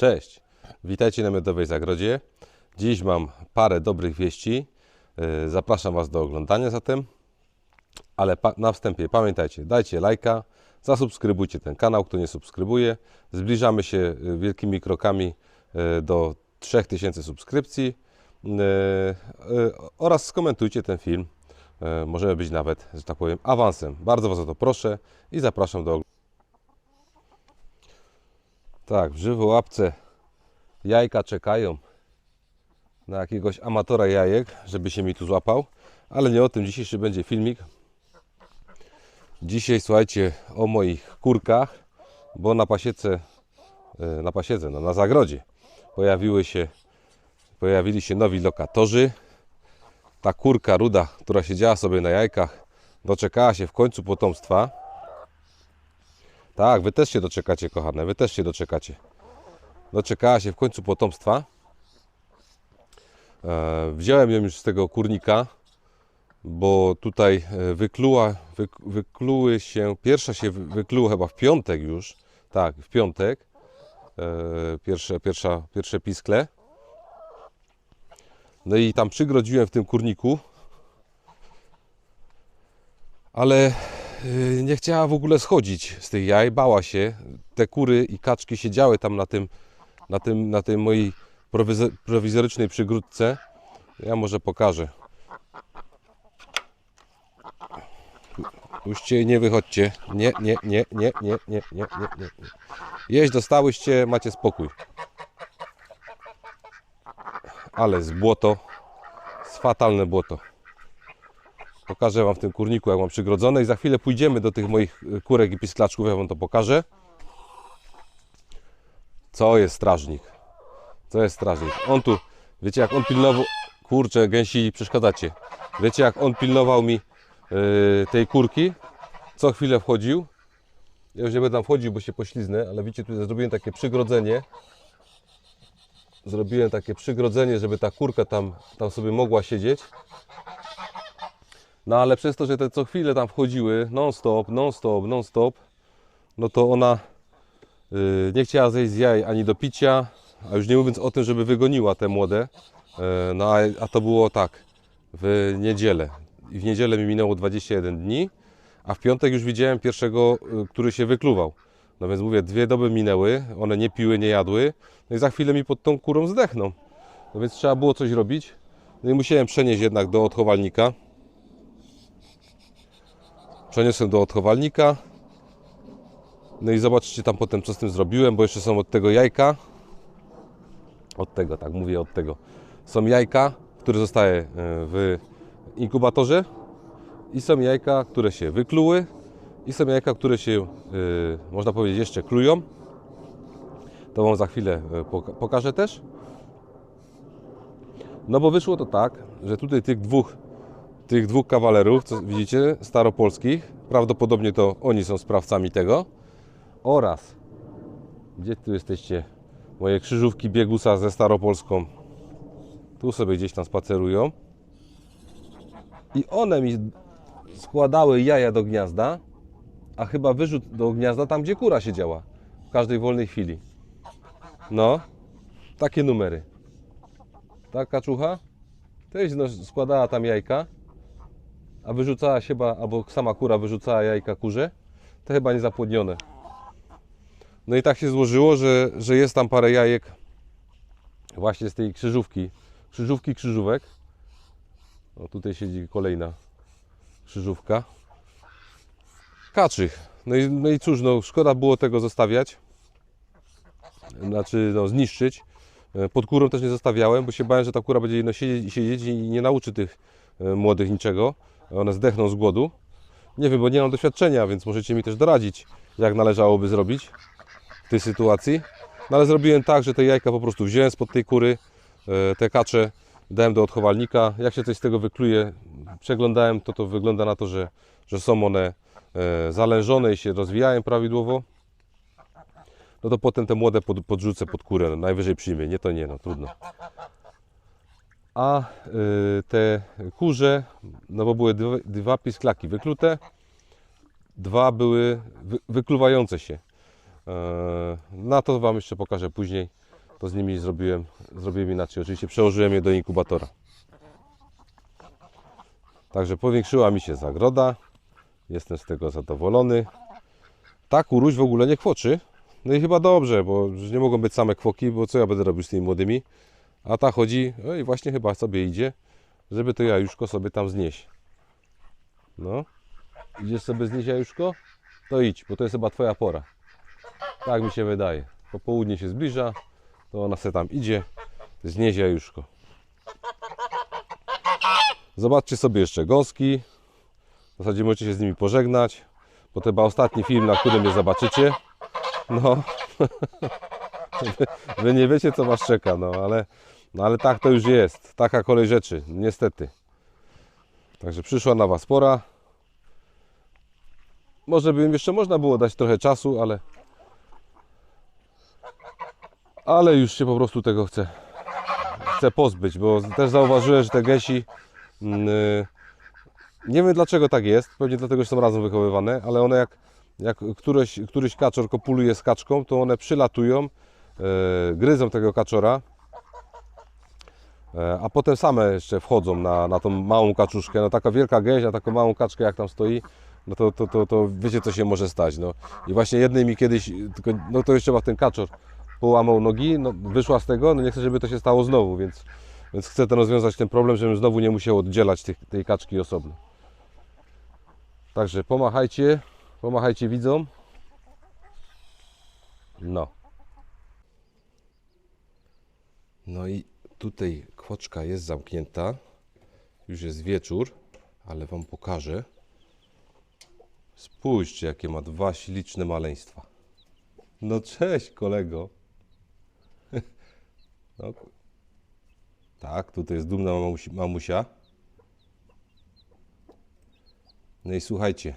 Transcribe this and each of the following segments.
Cześć, witajcie na Miodowej Zagrodzie. Dziś mam parę dobrych wieści. Yy, Zapraszam Was do oglądania zatem. Ale na wstępie pamiętajcie, dajcie lajka, zasubskrybujcie ten kanał, kto nie subskrybuje. Zbliżamy się yy, wielkimi krokami yy, do 3000 subskrypcji. Oraz skomentujcie ten film. Możemy być nawet, że tak powiem, awansem. Bardzo Was o to proszę i zapraszam do oglądania. Tak, w żywołapce jajka czekają na jakiegoś amatora jajek, żeby się mi tu złapał, ale nie o tym dzisiejszy będzie filmik. Dzisiaj słuchajcie o moich kurkach, bo na pasiece, e, na pasiece, no na zagrodzie pojawiły się, pojawili się nowi lokatorzy. Ta kurka ruda, która siedziała sobie na jajkach, doczekała się w końcu potomstwa. Tak, wy też się doczekacie, kochane, wy też się doczekacie. Doczekała się w końcu potomstwa. E, wziąłem ją już z tego kurnika, bo tutaj e, wykluła, wyk, wykluły się, pierwsza się wy- wykluła chyba w piątek już, tak, w piątek, e, pierwsze, pierwsza, pierwsze piskle. No i tam przygrodziłem w tym kurniku, ale nie chciała w ogóle schodzić z tych jaj, bała się. Te kury i kaczki siedziały tam na tym, na tym, na tej mojej prowizo- prowizorycznej przygródce. Ja może pokażę. Uście, nie wychodźcie. Nie, nie, nie, nie, nie, nie, nie, nie. nie. Jeść dostałyście, macie spokój. Ale z błoto, z fatalne błoto. Pokażę Wam w tym kurniku, jak mam przygrodzone i za chwilę pójdziemy do tych moich y, kurek i pisklaczków, ja Wam to pokażę. Co jest strażnik? Co jest strażnik? On tu, wiecie jak on pilnował... Kurczę, gęsi, przeszkadzacie. Wiecie jak on pilnował mi y, tej kurki? Co chwilę wchodził. Ja już nie będę tam wchodził, bo się pośliznę, ale widzicie, tutaj zrobiłem takie przygrodzenie. Zrobiłem takie przygrodzenie, żeby ta kurka tam, tam sobie mogła siedzieć. No ale przez to, że te co chwilę tam wchodziły, non stop, non stop, non stop, no to ona y, nie chciała zejść z jaj ani do picia, a już nie mówiąc o tym, żeby wygoniła te młode. Y, no a, a to było tak, w niedzielę. I w niedzielę mi minęło 21 dni, a w piątek już widziałem pierwszego, y, który się wykluwał. No więc mówię, dwie doby minęły, one nie piły, nie jadły, no i za chwilę mi pod tą kurą zdechną. No więc trzeba było coś robić. No i musiałem przenieść jednak do odchowalnika. Przeniosłem do odchowalnika. No i zobaczcie tam potem co z tym zrobiłem, bo jeszcze są od tego jajka. Od tego, tak mówię od tego. Są jajka, które zostaje e, w inkubatorze i są jajka, które się wykluły i są jajka, które się, e, można powiedzieć, jeszcze klują. To Wam za chwilę e, poka- pokażę też. No bo wyszło to tak, że tutaj tych dwóch tych dwóch kawalerów, co widzicie, staropolskich, prawdopodobnie to oni są sprawcami tego, oraz, gdzie tu jesteście, moje krzyżówki biegusa ze staropolską, tu sobie gdzieś tam spacerują. I one mi składały jaja do gniazda, a chyba wyrzut do gniazda tam, gdzie kura siedziała, w każdej wolnej chwili. No, takie numery. Ta kaczucha? Też no, składała tam jajka, a wyrzucała chyba, albo sama kura wyrzucała jajka kurze, to chyba niezapłodnione. No i tak się złożyło, że, że jest tam parę jajek właśnie z tej krzyżówki, krzyżówki krzyżówek. O, tutaj siedzi kolejna krzyżówka. Kaczych. No i, no i cóż, no szkoda było tego zostawiać. Znaczy, no zniszczyć. E, Pod kurą też nie zostawiałem, bo się bałem, że ta kura będzie no, siedzieć siedzieć i nie nauczy tych e, młodych niczego. One zdechną z głodu. Nie wiem, bo nie mam doświadczenia, więc możecie mi też doradzić, jak należałoby zrobić w tej sytuacji. No ale zrobiłem tak, że te jajka po prostu wziąłem spod tej kury, e, te kacze dałem do odchowalnika. Jak się coś z tego wykluje, przeglądałem, to to wygląda na to, że, że są one e, zalężone i się rozwijają prawidłowo. No to potem te młode pod, podrzucę pod kurę, no, najwyżej przyjmie, nie to nie, no trudno. A y, te kurze, no bo były dwa, dwa pisklaki wyklute, dwa były wy, wykluwające się. E, na to Wam jeszcze pokażę później. to z nimi zrobiłem, zrobiłem inaczej. Oczywiście przełożyłem je do inkubatora. Także powiększyła mi się zagroda. Jestem z tego zadowolony. Ta kuruś w ogóle nie kwoczy. No i chyba dobrze, bo nie mogą być same kwoki, bo co ja będę robił z tymi młodymi? A ta chodzi, i właśnie chyba sobie idzie, żeby to jajuszko sobie tam znieść. No. Idziesz sobie znieść jajuszko? To idź, bo to jest chyba twoja pora. Tak mi się wydaje. Popołudnie się zbliża, to ona se tam idzie, znieść jajuszko. Zobaczcie sobie jeszcze gąski. W zasadzie możecie się z nimi pożegnać, bo to chyba ostatni film, na którym je zobaczycie. No. Wy, nie wiecie, co Was czeka, no ale, no ale tak to już jest. Taka kolej rzeczy, niestety. Także przyszła na Was pora. Może by im jeszcze można było dać trochę czasu, ale ale już się po prostu tego chcę chcę pozbyć, bo też zauważyłem, że te gęsi mm, y, nie wiem dlaczego tak jest, pewnie dlatego, że są razem wychowywane, ale one jak, jak któreś, któryś kaczor kopuluje z kaczką, to one przylatują, gryzą tego kaczora, e, a potem same jeszcze wchodzą na, na tą małą kaczuszkę. No taka wielka gęś, na taką małą kaczkę jak tam stoi, no to, to, to, to wiecie co się może stać. No. I właśnie jednej mi kiedyś, tylko, no to jeszcze chyba ten kaczor połamał nogi, no, wyszła z tego, no nie chcę, żeby to się stało znowu, więc, więc chcę ten rozwiązać ten problem, żebym znowu nie musiał oddzielać tych, tej kaczki osobno. Także pomachajcie, pomachajcie widzom. No. No i tutaj kwoczka jest zamknięta. Już jest wieczór, ale Wam pokażę. Spójrzcie, jakie ma dwa śliczne maleństwa. No cześć, kolego. No. Tak, tutaj jest dumna mamusi, mamusia. No i słuchajcie.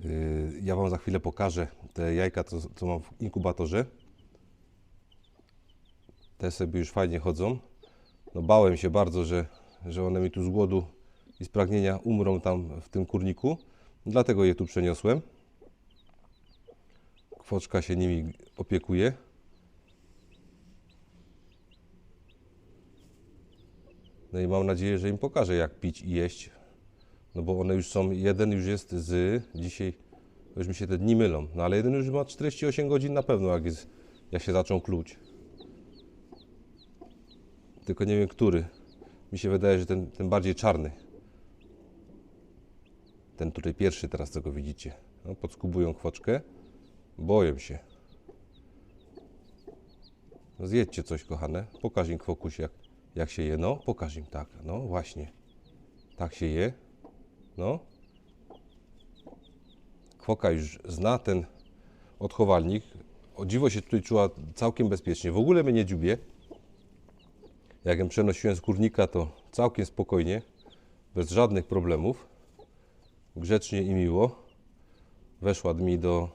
Yy, ja Wam za chwilę pokażę te jajka, co, co mam w inkubatorze. Te sobie już fajnie chodzą. No bałem się bardzo, że, że one mi tu z głodu i z pragnienia umrą tam w tym kurniku. Dlatego je tu przeniosłem. Kwoczka się nimi opiekuje. No i mam nadzieję, że im pokażę jak pić i jeść. No bo one już są, jeden już jest z, dzisiaj, już mi się te dni mylą, no ale jeden już ma 48 godzin na pewno, jak, jest, jak się zaczął kluć. Tylko nie wiem, który. Mi się wydaje, że ten, ten bardziej czarny. Ten tutaj pierwszy teraz, co go widzicie. No, podskubują kwoczkę. Boję się. No, zjedźcie coś, kochane. Pokaż im kwokuś, jak, jak się je. No, pokaż im tak. No, właśnie. Tak się je. No. Kwoka już zna ten odchowalnik. O dziwo się tutaj czuła całkiem bezpiecznie. W ogóle mnie nie dziubie. Jak ją przenosiłem z kurnika, to całkiem spokojnie, bez żadnych problemów. Grzecznie i miło. Weszła mi do.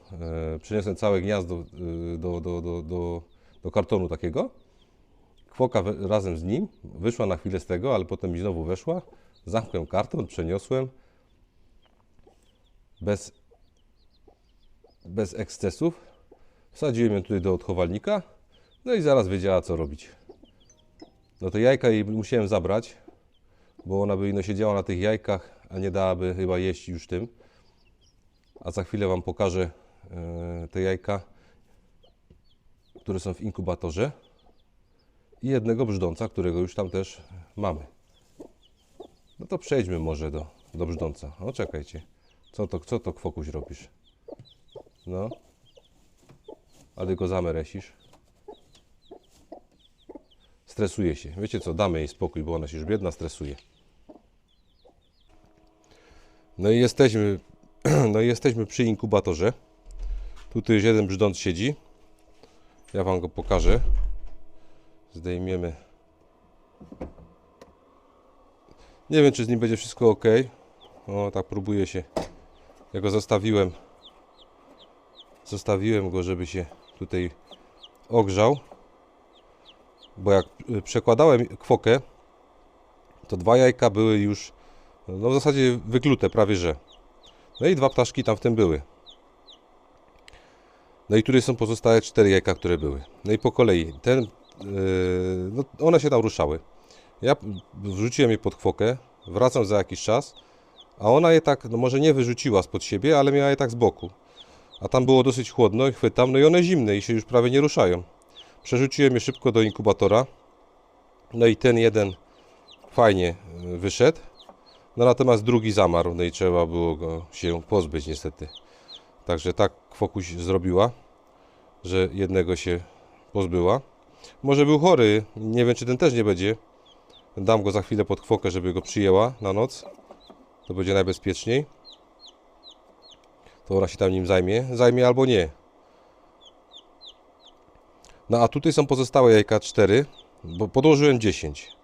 E, przyniosłem całe gniazdo e, do, do, do, do, do kartonu takiego. Kwoka we, razem z nim wyszła na chwilę z tego, ale potem mi znowu weszła. Zamknąłem karton, przeniosłem. Bez, bez ekscesów. Wsadziłem ją tutaj do odchowalnika. No i zaraz wiedziała, co robić. No to jajka jej musiałem zabrać, bo ona by ino siedziała na tych jajkach, a nie dałaby chyba jeść już tym. A za chwilę Wam pokażę e, te jajka, które są w inkubatorze i jednego brzdąca, którego już tam też mamy. No to przejdźmy może do, do brzdąca. O, czekajcie. Co to, co to kwokuś robisz? No. A ty go zameresisz? Stresuje się. Wiecie co, damy jej spokój, bo ona się już biedna stresuje. No i jesteśmy, no i jesteśmy przy inkubatorze. Tutaj już jeden brzdąc siedzi. Ja Wam go pokażę. Zdejmiemy. Nie wiem, czy z nim będzie wszystko ok. O, tak próbuję się. Ja go zostawiłem. Zostawiłem go, żeby się tutaj ogrzał bo jak y, przekładałem kwokę, to dwa jajka były już no w zasadzie wyklute prawie że. No i dwa ptaszki tam w tym były. No i tutaj są pozostałe cztery jajka, które były. No i po kolei, ten, yy, no one się tam ruszały. Ja wrzuciłem je pod chwokę, wracam za jakiś czas, a ona je tak, no może nie wyrzuciła spod siebie, ale miała je tak z boku. A tam było dosyć chłodno i chwytam, no i one zimne i się już prawie nie ruszają. Przerzuciłem je szybko do inkubatora. No i ten jeden fajnie y, wyszedł. No natomiast drugi zamarł, no i trzeba było go się pozbyć niestety. Także tak Kwokuś zrobiła, że jednego się pozbyła. Może był chory, nie wiem czy ten też nie będzie. Dam go za chwilę pod kwokę, żeby go przyjęła na noc. To będzie najbezpieczniej. To ona się tam nim zajmie. Zajmie albo nie. No a tutaj są pozostałe jajka 4, bo podłożyłem 10.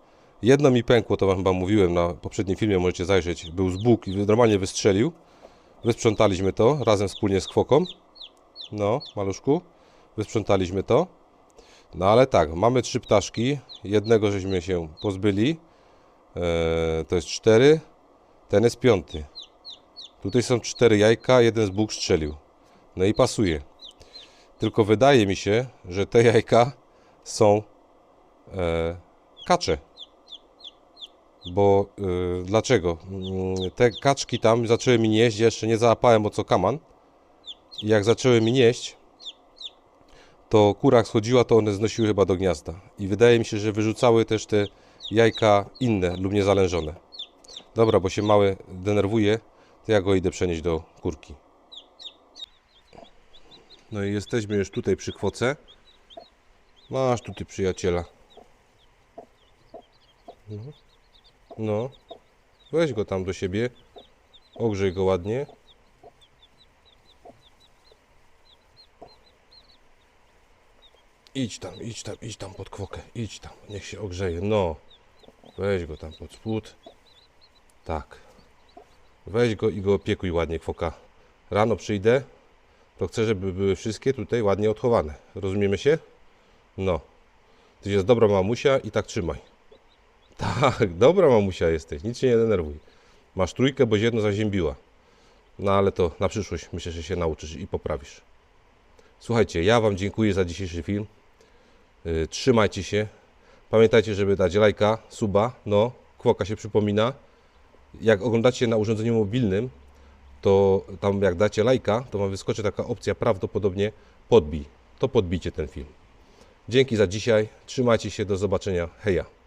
Jedno mi pękło, to wam chyba mówiłem na poprzednim filmie, możecie zajrzeć. Był z Bóg i normalnie wystrzelił. Wysprzątaliśmy to razem wspólnie z kwoką. No, maluszku. Wysprzątaliśmy to. No ale tak, mamy trzy ptaszki. Jednego żeśmy się pozbyli. Eee, to jest cztery. Ten jest piąty. Tutaj są cztery jajka, jeden z Bóg strzelił. No i pasuje. Tylko wydaje mi się, że te jajka są e, kacze. Bo y, dlaczego? Mm, Te kaczki tam zaczęły mi nieść, jeszcze nie załapałem o co kaman. I jak zaczęły mi nieść, to kura jak schodziła, to one znosiły chyba do gniazda. I wydaje mi się, że wyrzucały też te jajka inne lub niezalężone. Dobra, bo się mały denerwuje, to ja go idę przenieść do kurki. No i jesteśmy już tutaj przy kwoce. Masz tutaj przyjaciela. Mhm. No, weź go tam do siebie, ogrzej go ładnie. Idź tam, idź tam, idź tam pod kwokę, idź tam, niech się ogrzeje. No, weź go tam pod spód. Tak. Weź go i go opiekuj ładnie, kwoka. Rano przyjdę, to chcę, żeby były wszystkie tutaj ładnie odchowane. Rozumiemy się? No. Ty jest dobra mamusia i tak trzymaj. Tak, dobra mamusia jesteś, nic się nie denerwuj. Masz trójkę, bo jedno zaziębiła. No ale to na przyszłość myślę, że się nauczysz i poprawisz. Słuchajcie, ja Wam dziękuję za dzisiejszy film. Yy, trzymajcie się. Pamiętajcie, żeby dać lajka, suba. No, kwoka się przypomina. Jak oglądacie na urządzeniu mobilnym, to tam jak dacie lajka, to Wam wyskoczy taka opcja prawdopodobnie podbij. To podbijcie ten film. Dzięki za dzisiaj. Trzymajcie się. Do zobaczenia. Heja.